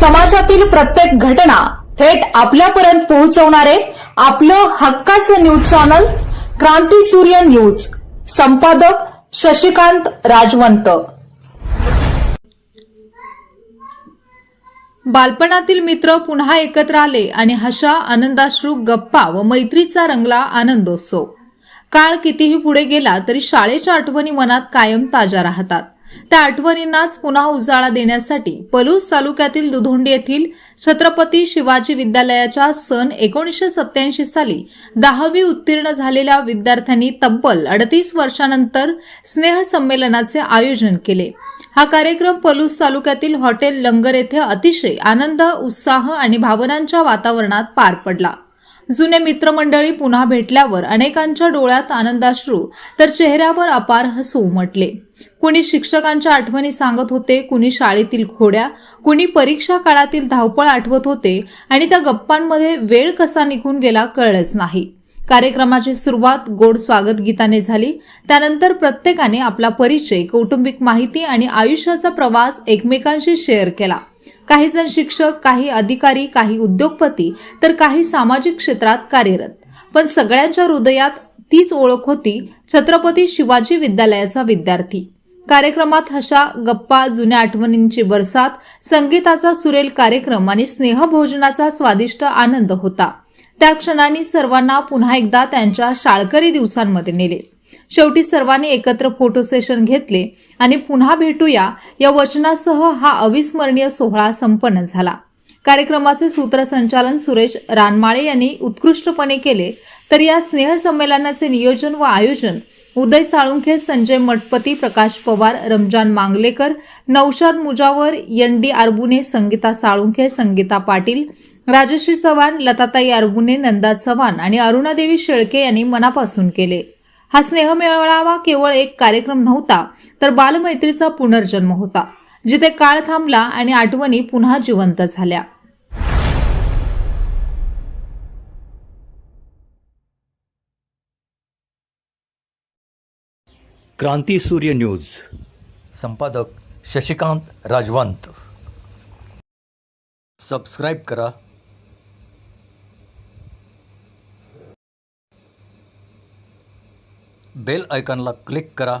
समाजातील प्रत्येक घटना थेट आपल्यापर्यंत पोहोचवणारे आपलं हक्काचं न्यूज चॅनल क्रांती सूर्य न्यूज. संपादक शशिकांत राजवंत. बालपणातील मित्र पुन्हा एकत्र आले आणि हशा आनंदाश्रू गप्पा व मैत्रीचा रंगला आनंदोत्सव. काळ कितीही पुढे गेला तरी शाळेच्या आठवणी मनात कायम ताज्या राहतात. त्या आठवणींनाच पुन्हा उजाळा देण्यासाठी पलूस तालुक्यातील दुधोंडी येथील छत्रपती शिवाजी विद्यालयाच्या सन एकोणीसशे सत्याऐंशी साली दहावी उत्तीर्ण झालेल्या विद्यार्थ्यांनी तब्बल अडतीस वर्षानंतर स्नेहसंमेलनाचे आयोजन केले. हा कार्यक्रम पलूस तालुक्यातील हॉटेल लंगर येथे अतिशय आनंद उत्साह आणि भावनांच्या वातावरणात पार पडला. जुने मित्रमंडळी पुन्हा भेटल्यावर अनेकांच्या डोळ्यात आनंदाश्रू तर चेहऱ्यावर अपार हसू उमटले. कुणी शिक्षकांच्या आठवणी सांगत होते कुणी शाळेतील खोड्या कुणी परीक्षा काळातील धावपळ आठवत होते आणि त्या गप्पांमध्ये वेळ कसा निघून गेला कळलंच नाही. कार्यक्रमाची सुरुवात गोड स्वागत गीताने झाली. त्यानंतर प्रत्येकाने आपला परिचय कौटुंबिक माहिती आणि आयुष्याचा प्रवास एकमेकांशी शेअर केला. काही जण शिक्षक काही अधिकारी काही उद्योगपती तर काही सामाजिक क्षेत्रात कार्यरत. पण सगळ्यांच्या हृदयात तीच ओळख होती छत्रपती शिवाजी विद्यालयाचा विद्यार्थी. कार्यक्रमात हशा गप्पा जुन्या आठवणींची बरसात संगीताचा सुरेल कार्यक्रम आणि स्नेहभोजनाचा स्वादिष्ट आनंद होता. त्या क्षणांनी सर्वांना पुन्हा एकदा त्यांच्या शाळकरी दिवसांमध्ये नेले. शेवटी सर्वांनी एकत्र फोटो सेशन घेतले आणि पुन्हा भेटूया या वचनासह हा अविस्मरणीय सोहळा संपन्न झाला. कार्यक्रमाचे सूत्रसंचालन सुरेश रानमाळे यांनी उत्कृष्टपणे केले. तर या स्नेहसंमेलनाचे नियोजन व आयोजन उदय साळुंखे संजय मठपती प्रकाश पवार रमजान मांगलेकर नौशाद मुजावर एन डी आरबुने संगीता साळुंखे संगीता पाटील राजश्री चव्हाण लताताई आरबुने नंदा चव्हाण आणि अरुणादेवी शेळके यांनी मनापासून केले. हा स्नेह मेळावा केवळ एक कार्यक्रम नव्हता तर बालमैत्रीचा पुनर्जन्म होता जिथे काळ थांबला आणि आठवणी पुन्हा जिवंत झाल्या. क्रांती सूर्य न्यूज. संपादक शशिकांत राजवंत. सबस्क्राईब करा. बेल आयकॉनला क्लिक करा.